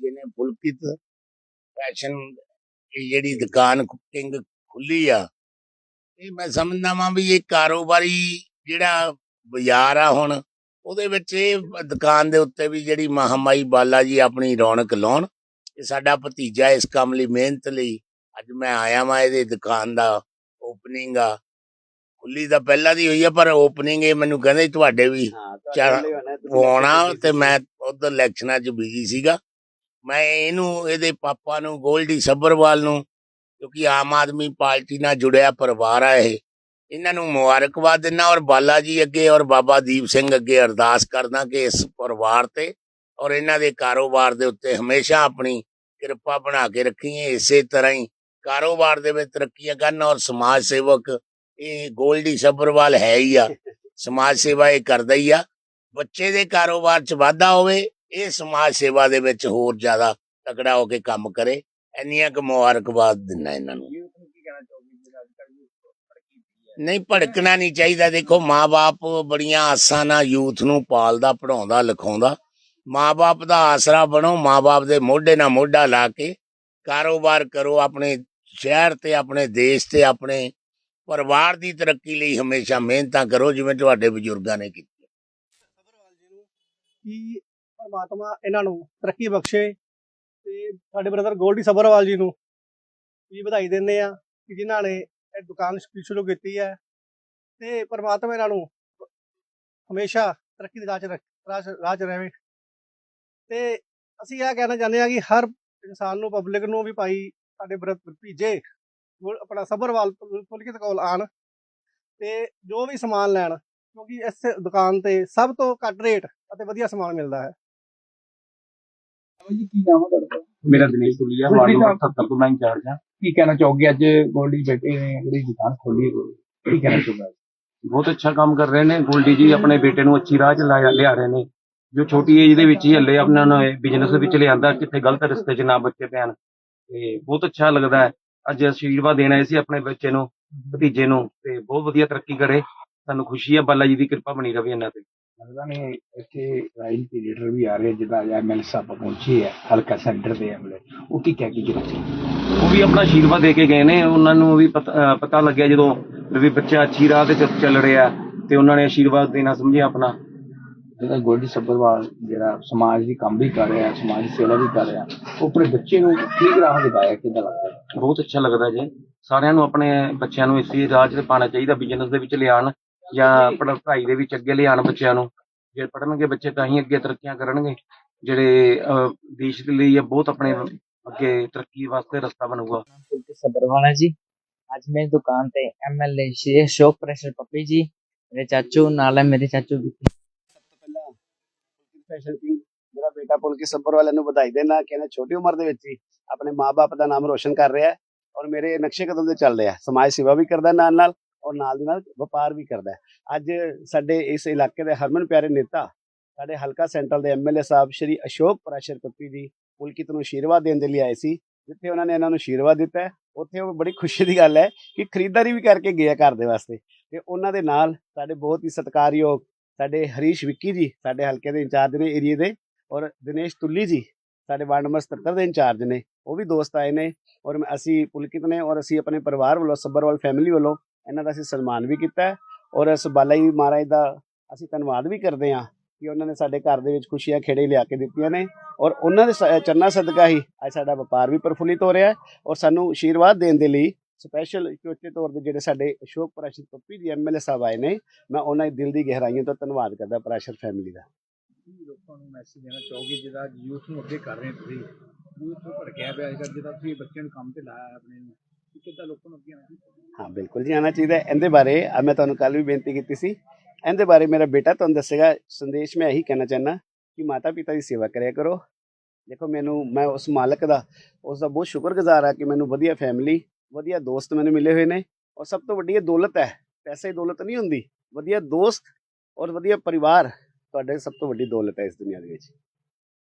ਭਤੀਜੇ ਨੇ ਪੁਲਕਿਤ ਫੈਸ਼ਨ ਇਹ ਜਿਹੜੀ ਦੁਕਾਨ ਕਿੰਗ ਖੁੱਲੀ ਆ ਇਹ ਮੈਂ ਸਮਝਦਾ ਵਾਂ ਵੀ ਇਹ ਕਾਰੋਬਾਰੀ ਜਿਹੜਾ ਬਾਜ਼ਾਰ ਆ ਹੁਣ ਉਹਦੇ ਵਿੱਚ ਇਹ ਦੁਕਾਨ ਦੇ ਉੱਤੇ ਵੀ ਜਿਹੜੀ ਮਹਾਮਾਈ ਬਾਲਾ ਜੀ ਆਪਣੀ ਰੌਣਕ ਲਾਉਣ ਇਹ ਸਾਡਾ ਭਤੀਜਾ ਇਸ ਕੰਮ ਲਈ ਮਿਹਨਤ ਲਈ ਅੱਜ ਮੈਂ ਆਇਆ ਵਾਂ ਇਹਦੀ ਦੁਕਾਨ ਦਾ ਓਪਨਿੰਗ ਆ। ਖੁੱਲੀ ਤਾਂ ਪਹਿਲਾਂ ਦੀ ਹੋਈ ਆ ਪਰ ਓਪਨਿੰਗ ਇਹ ਮੈਨੂੰ ਕਹਿੰਦੇ ਤੁਹਾਡੇ ਵੀ ਆਉਣਾ ਤੇ ਮੈਂ ਉਧਰ ਇਲੈਕਸ਼ਨਾਂ 'ਚ ਬਿਜ਼ੀ ਸੀਗਾ। ਮੈਂ ਇਹਨੂੰ, ਇਹਦੇ ਪਾਪਾ ਨੂੰ, ਗੋਲਡੀ ਸੱਬਰਵਾਲ ਨੂੰ, ਕਿਉਂਕਿ ਆਮ ਆਦਮੀ ਪਾਰਟੀ ਨਾਲ ਜੁੜਿਆ ਪਰਿਵਾਰ ਆ ਇਹ, ਇਹਨਾਂ ਨੂੰ ਮੁਬਾਰਕਬਾਦ ਦਿੰਦਾ ਔਰ ਬਾਲਾ ਜੀ ਅੱਗੇ ਔਰ ਬਾਬਾ ਦੀਪ ਸਿੰਘ ਅੱਗੇ ਅਰਦਾਸ ਕਰਦਾ ਕਿ ਇਸ ਪਰਿਵਾਰ ਤੇ ਔਰ ਇਹਨਾਂ ਦੇ ਕਾਰੋਬਾਰ ਦੇ ਉੱਤੇ ਹਮੇਸ਼ਾ ਆਪਣੀ ਕਿਰਪਾ ਬਣਾ ਕੇ ਰੱਖੀਏ, ਇਸੇ ਤਰ੍ਹਾਂ ਹੀ ਕਾਰੋਬਾਰ ਦੇ ਵਿੱਚ ਤਰੱਕੀਆਂ ਕਰਨ ਔਰ ਸਮਾਜ ਸੇਵਕ, ਇਹ ਗੋਲਡੀ ਸੱਬਰਵਾਲ ਹੈ ਹੀ ਆ, ਸਮਾਜ ਸੇਵਾ ਇਹ ਕਰਦਾ ਹੀ ਆ, ਬੱਚੇ ਦੇ ਕਾਰੋਬਾਰ 'ਚ ਵਾਧਾ ਹੋਵੇ ਇਹ ਸਮਾਜ ਸੇਵਾ ਦੇ ਵਿੱਚ ਹੋਰ ਜ਼ਿਆਦਾ ਤਕੜਾ ਹੋ ਕੇ ਕੰਮ ਕਰੇ ਇੰਨੀਆਂ ਕੁ ਮੁਬਾਰਕਬਾਦ ਦਿੰਦਾ ਇਹਨਾਂ ਨੂੰ? ਨਹੀਂ ਭੜਕਣਾ ਨਹੀਂ ਚਾਹੀਦਾ। ਦੇਖੋ ਮਾਪੇ ਬੜੀਆਂ ਆਸਾਂ ਨਾਲ ਯੂਥ ਨੂੰ ਪਾਲਦਾ ਪੜਾਉਂਦਾ ਲਿਖਾਉਂਦਾ। ਮਾਪੇ ਦਾ ਆਸਰਾ ਬਣੋ ਮਾਪੇ ਦੇ ਮੋਢੇ ਨਾਲ ਮੋਢਾ ਲਾ ਕੇ ਕਾਰੋਬਾਰ ਕਰੋ। ਆਪਣੇ ਸ਼ਹਿਰ ਤੇ ਆਪਣੇ ਦੇਸ਼ ਤੇ ਆਪਣੇ ਪਰਿਵਾਰ ਦੀ ਤਰੱਕੀ ਲਈ ਹਮੇਸ਼ਾ ਮਿਹਨਤਾਂ ਕਰੋ ਜਿਵੇਂ ਤੁਹਾਡੇ ਬਜ਼ੁਰਗਾਂ ਨੇ ਕੀਤੀ। ਕਿ ਪਰਮਾਤਮਾ ਇਹਨਾਂ ਨੂੰ ਤਰੱਕੀ ਬਖਸ਼ੇ ਤੇ ਸਾਡੇ ਬ੍ਰਦਰ ਗੋਲਡੀ ਸਬਰਵਾਲ ਜੀ ਨੂੰ ਵੀ ਵਧਾਈ ਦਿੰਦੇ ਆ ਕਿ ਜਿਨ੍ਹਾਂ ਨੇ ਇਹ ਦੁਕਾਨ ਸ਼ੁਰੂ ਕੀਤੀ ਹੈ ਤੇ ਪਰਮਾਤਮਾ ਇਹਨਾਂ ਨੂੰ ਹਮੇਸ਼ਾ ਤਰੱਕੀ ਦੇ ਰਾਹ 'ਚ ਰਾਹ 'ਚ- ਰਹੇ ਤੇ ਅਸੀਂ ਇਹ ਕਹਿਣਾ ਚਾਹੁੰਦੇ ਆ ਕਿ ਹਰ ਇਨਸਾਨ ਨੂੰ, ਪਬਲਿਕ ਨੂੰ ਵੀ ਭਾਈ ਸਾਡੇ ਬ੍ਰਦਰ ਭੀਜੇ ਗੋਲ- ਆਪਣਾ ਸਬਰਵਾਲ ਪੁਲ- ਪੁਲਕਿਤ ਕੋਲ ਆਣ ਤੇ ਜੋ ਵੀ ਸਮਾਨ ਲੈਣ ਕਿਉਂਕਿ ਇਸ ਦੁਕਾਨ ਤੇ ਸਭ ਤੋਂ ਘੱਟ ਰੇਟ ਅਤੇ ਵਧੀਆ ਸਮਾਨ ਮਿਲਦਾ ਹੈ। ਜੀ ਕੀ ਨਾਮ ਹੈ ਤੁਹਾਡਾ? ਮੇਰਾ ਦਿਨੇਸ਼ ਤੁਲੀਆ ਵਾਰਡ ਨੰਬਰ 77 ਤੋਂ ਮੈਂ ਇੰਚਾਰਜ ਹਾਂ ਕੀ ਕਹਿਣਾ ਚਾਹੋਗੇ ਅੱਜ ਗੋਲਡੀ ਬੇਟੇ ਨੇ ਜਿਹੜੀ ਦੁਕਾਨ ਖੋਲੀ ਹੈ? ਕੀ ਕਹਿਣਾ ਚਾਹੋਗੇ ਬਹੁਤ ਅੱਛਾ ਕੰਮ ਕਰ ਰਹੇ ਨੇ। ਗੋਲਡੀ ਜੀ ਆਪਣੇ ਬੇਟੇ ਨੂੰ ਅੱਛੀ ਰਾਹ 'ਚ ਲਾਇਆ ਲਿਆ ਰਹੇ ਨੇ। ਜੋ ਛੋਟੀ ਏਜ ਦੇ ਵਿੱਚ ਹੀ ਹੱਲੇ ਆਪਣਾ ਬਿਜ਼ਨਸ ਵਿੱਚ ਲਿਆਂਦਾ ਕਿਤੇ ਗਲਤ ਰਸਤੇ 'ਚ ਨਾ ਬੱਚੇ ਪੈਣ। ਤੇ ਬਹੁਤ ਅੱਛਾ ਲੱਗਦਾ ਹੈ। ਅੱਜ ਅਸ਼ੀਰਵਾਦ ਦੇਣਾ ਆਏ ਸੀ ਆਪਣੇ ਬੱਚੇ ਨੂੰ ਭਤੀਜੇ ਨੂੰ। ਤੇ ਬਹੁਤ ਵਧੀਆ ਤਰੱਕੀ ਕਰੇ। ਸਾਨੂੰ ਖੁਸ਼ੀ ਹੈ ਬਾਲਾ ਜੀ ਦੀ ਕਿਰਪਾ ਬਣੀ ਰਵੇ ਇਹਨਾਂ ਤੇ। ਲੱਗਦਾ ਨੇ ਇੱਥੇ ਰਾਜਨੀਤੀ ਲੀਡਰ ਵੀ ਆ ਰਹੇ ਜਿੱਦਾਂ ਐਮਐਲ ਸਾਹਿਬ ਪਹੁੰਚੇ ਹੈ ਹਲਕਾ ਸੈਂਟਰ ਦੇ ਐਮਐਲ ਉਹ ਕੀ ਕਹਿ ਕੇ ਗਏ ਸੀ ਉਹ ਵੀ ਆਪਣਾ ਆਸ਼ੀਰਵਾਦ ਦੇ ਕੇ ਗਏ ਨੇ। ਉਹਨਾਂ ਨੂੰ ਵੀ ਪਤਾ ਲੱਗਿਆ ਜਦੋਂ ਵੀ ਬੱਚਾ ਅੱਛੀ ਰਾਹ ਤੇ ਚੱਲ- ਚੱਲ ਰਿਹਾ ਤੇ ਉਹਨਾਂ ਨੇ ਆਸ਼ੀਰਵਾਦ ਦੇਣਾ ਸਮਝਿਆ ਆਪਣਾ। ਜਿਹੜਾ ਗੋਲਡੀ ਸੱਭਰਵਾਲ ਜਿਹੜਾ ਸਮਾਜ ਦੀ ਕੰਮ ਵੀ ਕਰ ਰਿਹਾ ਸਮਾਜ ਸੇਵਾ ਵੀ ਕਰ ਰਿਹਾ ਉਹ ਆਪਣੇ ਬੱਚੇ ਨੂੰ ਠੀਕ ਰਾਹ ਦਿਖਾਇਆ ਕਿੱਦਾਂ ਲੱਗਦਾ ਹੈ? ਬਹੁਤ ਅੱਛਾ ਲੱਗਦਾ ਜੀ। ਸਾਰਿਆਂ ਨੂੰ ਆਪਣੇ ਬੱਚਿਆਂ ਨੂੰ ਇਸੇ ਰਾਹ 'ਚ ਪਾਣਾ ਚਾਹੀਦਾ ਬਿਜ਼ਨਸ ਦੇ ਵਿੱਚ ਲਿਆਉਣ। ਜਾਂ ਪੜ੍ਹ- ਪੜ੍ਹਾਈ ਦੇ ਵਿੱਚ ਅੱਗੇ ਲਿਆਉਣ ਬੱਚਿਆਂ ਨੂੰ ਜੇ ਪੜ੍ਹਨਗੇ ਬੱਚੇ ਤਾਂ ਹੀ ਅੱਗੇ ਤਰੱਕੀਆਂ ਕਰਨਗੇ ਜਿਹੜੇ ਅਹ, ਦੇਸ਼ ਦੇ ਲਈ ਇਹ ਬਹੁਤ ਆਪਣੇ ਅੱਗੇ ਤਰੱਕੀ ਵਾਸਤੇ ਰਸਤਾ ਬਣੂਗਾ कुलदीप सब्रवाल है जी आज मेरी दुकान पे एमएलए श्री अशोक प्रेशर पप्पी जी मेरे चाचू नाल है मेरे चाचू भी ਸਭ ਤੋਂ ਪਹਿਲਾਂ ਪੁਲਕਿਤ ਫੈਸ਼ਨ ਕਿੰਗ ਮੇਰਾ ਬੇਟਾ ਪੁਲਕਿਤ ਸੱਬਰਵਾਲ ਨੂੰ ਵਧਾਈ ਦੇਣਾ ਕਿ ਇਹਨੇ ਛੋਟੀ ਉਮਰ ਦੇ ਵਿੱਚ ਹੀ ਆਪਣੇ ਮਾਪੇ ਦਾ ਨਾਮ ਰੋਸ਼ਨ ਕਰ ਰਿਹਾ ਹੈ ਔਰ ਮੇਰੇ ਨਕਸ਼ੇ ਕਦਮ ਤੇ ਚੱਲ ਰਿਹਾ ਹੈ ਸਮਾਜ ਸੇਵਾ ਵੀ ਕਰਦਾ ਨਾਲ ਨਾਲ ਔਰ ਨਾਲ ਦੀ ਨਾਲ ਵਪਾਰ ਵੀ ਕਰਦਾ ਹੈ। ਅੱਜ ਸਾਡੇ ਇਸ ਇਲਾਕੇ ਦੇ ਹਰਮਨ ਪਿਆਰੇ ਨੇਤਾ, ਸਾਡੇ ਹਲਕਾ ਸੈਂਟਰਲ ਦੇ ਐਮਐਲਏ ਸਾਹਿਬ ਸ਼੍ਰੀ ਅਸ਼ੋਕ ਪ੍ਰੈਸ਼ਰ ਜੀ ਪੁਲਕਿਤ ਨੂੰ ਆਸ਼ੀਰਵਾਦ ਦੇਣ ਦੇ ਲਈ ਆਏ ਸੀ, ਜਿੱਥੇ ਉਹਨਾਂ ਨੇ ਇਹਨਾਂ ਨੂੰ ਆਸ਼ੀਰਵਾਦ ਦਿੱਤਾ ਉੱਥੇ ਉਹ ਬੜੀ ਖੁਸ਼ੀ ਦੀ ਗੱਲ ਹੈ ਕਿ ਖਰੀਦਦਾਰੀ ਵੀ ਕਰਕੇ ਗਿਆ ਘਰ ਦੇ ਵਾਸਤੇ ਤੇ ਉਹਨਾਂ ਦੇ ਨਾਲ ਸਾਡੇ ਬਹੁਤ ਹੀ ਸਤਿਕਾਰਯੋਗ ਸਾਡੇ ਹਰੀਸ਼ ਵਿੱਕੀ ਜੀ, ਸਾਡੇ ਹਲਕੇ ਦੇ ਇੰਚਾਰਜ ਨੇ ਏਰੀਏ ਦੇ ਔਰ ਦਿਨੇਸ਼ ਤੁੱਲੀ ਜੀ, ਸਾਡੇ ਵਾਰਡ ਨੰਬਰ 77 ਦੇ ਇੰਚਾਰਜ ਨੇ, ਉਹ ਵੀ ਦੋਸਤ ਆਏ ਨੇ ਔਰ ਅਸੀਂ ਪੁਲਕਿਤ ਨੇ ਔਰ ਅਸੀਂ ਆਪਣੇ ਪਰਿਵਾਰ ਵੱਲੋਂ ਸੱਬਰਵਾਲ ਫੈਮਿਲੀ ਵੱਲੋਂ ਇਹਨਾਂ ਦਾ ਅਸੀਂ ਸਨਮਾਨ ਵੀ ਕੀਤਾ ਔਰ ਇਸ ਬਾਲਾ ਜੀ ਮਹਾਰਾਜ ਦਾ ਅਸੀਂ ਧੰਨਵਾਦ ਵੀ ਕਰਦੇ ਹਾਂ ਕਿ ਉਹਨਾਂ ਨੇ ਸਾਡੇ ਘਰ ਦੇ ਵਿੱਚ ਖੁਸ਼ੀਆਂ ਖੇੜੇ ਲਿਆ ਕੇ ਦਿੱਤੀਆਂ ਨੇ ਔਰ ਉਹਨਾਂ ਦੇ ਸ- ਸਦਕਾ ਹੀ ਅੱਜ ਸਾਡਾ ਵਪਾਰ ਵੀ ਪ੍ਰਫੁੱਲਿਤ ਹੋ ਰਿਹਾ ਹੈ ਔਰ ਸਾਨੂੰ ਆਸ਼ੀਰਵਾਦ ਦੇਣ ਦੇ ਲਈ ਸਪੈਸ਼ਲ ਚੋਚੇ ਤੌਰ ਤੇ ਜਿਹੜੇ ਸਾਡੇ ਅਸ਼ੋਕ ਪ੍ਰਸ਼ਦ ਪੱਪੀ ਜੀ ਐਮਐਲਏ ਸਾਹਿਬ ਆਏ ਨੇ, ਮੈਂ ਉਹਨਾਂ ਦੀ ਦਿਲ ਦੀ ਗਹਿਰਾਈਆਂ ਤੋਂ ਧੰਨਵਾਦ ਕਰਦਾ ਪ੍ਰੈਸ਼ਰ ਫੈਮਿਲੀ ਦਾ। ਲੋਕਾਂ ਨੂੰ ਮੈਸੇਜ ਦੇਣਾ ਚਾਹੋਗੇ ਜਿਹਦਾ ਯੂਥ ਨੂੰ ਅੱਗੇ ਕਰ ਰਹੇ ਤੁਸੀਂ? ਯੂਥ ਨੂੰ ਭੜਕਿਆ ਪਿਆ ਅੱਜ ਜਿਹਦਾ ਤੁਸੀਂ ਬੱਚਿਆਂ ਨੂੰ ਕੰਮ ਤੇ ਲਾਇਆ ਆਪਣੇ ਕਿੱਦਾਂ ਲੋਕਾਂ ਨੂੰ ਅੱਗੇ ਆਉਣਾ? ਹਾਂ, ਬਿਲਕੁਲ ਜੀ, ਆਉਣਾ ਚਾਹੀਦਾ ਇਹਦੇ ਬਾਰੇ ਮੈਂ ਤੁਹਾਨੂੰ ਕੱਲ ਵੀ ਬੇਨਤੀ ਕੀਤੀ ਸੀ। ਇਹਦੇ ਬਾਰੇ ਮੇਰਾ ਬੇਟਾ ਤੁਹਾਨੂੰ ਦੱਸੇਗਾ। ਸੰਦੇਸ਼ ਮੈਂ ਇਹੀ ਕਹਿਣਾ ਚਾਹੁੰਦਾ ਕਿ ਮਾਤਾ ਪਿਤਾ ਦੀ ਸੇਵਾ ਕਰਿਆ ਕਰੋ। ਦੇਖੋ, ਮੈਨੂੰ, ਮੈਂ ਉਸ ਮਾਲਕ ਦਾ, ਉਸ ਦਾ ਬਹੁਤ ਸ਼ੁਕਰਗੁਜ਼ਾਰ ਆ ਕਿ ਮੈਨੂੰ ਵਧੀਆ ਫੈਮਿਲੀ ਵਧੀਆ ਦੋਸਤ ਮੈਨੂੰ ਮਿਲੇ ਹੋਏ ਨੇ। ਔਰ ਸਭ ਤੋਂ ਵੱਡੀ ਇਹ ਦੌਲਤ ਹੈ। ਪੈਸੇ ਹੀ ਦੌਲਤ ਨਹੀਂ ਹੁੰਦੀ। ਵਧੀਆ ਦੋਸਤ ਔਰ ਵਧੀਆ ਪਰਿਵਾਰ ਤੁਹਾਡੇ ਸਭ ਤੋਂ ਵੱਡੀ ਦੌਲਤ ਹੈ ਇਸ ਦੁਨੀਆ ਦੇ ਵਿੱਚ।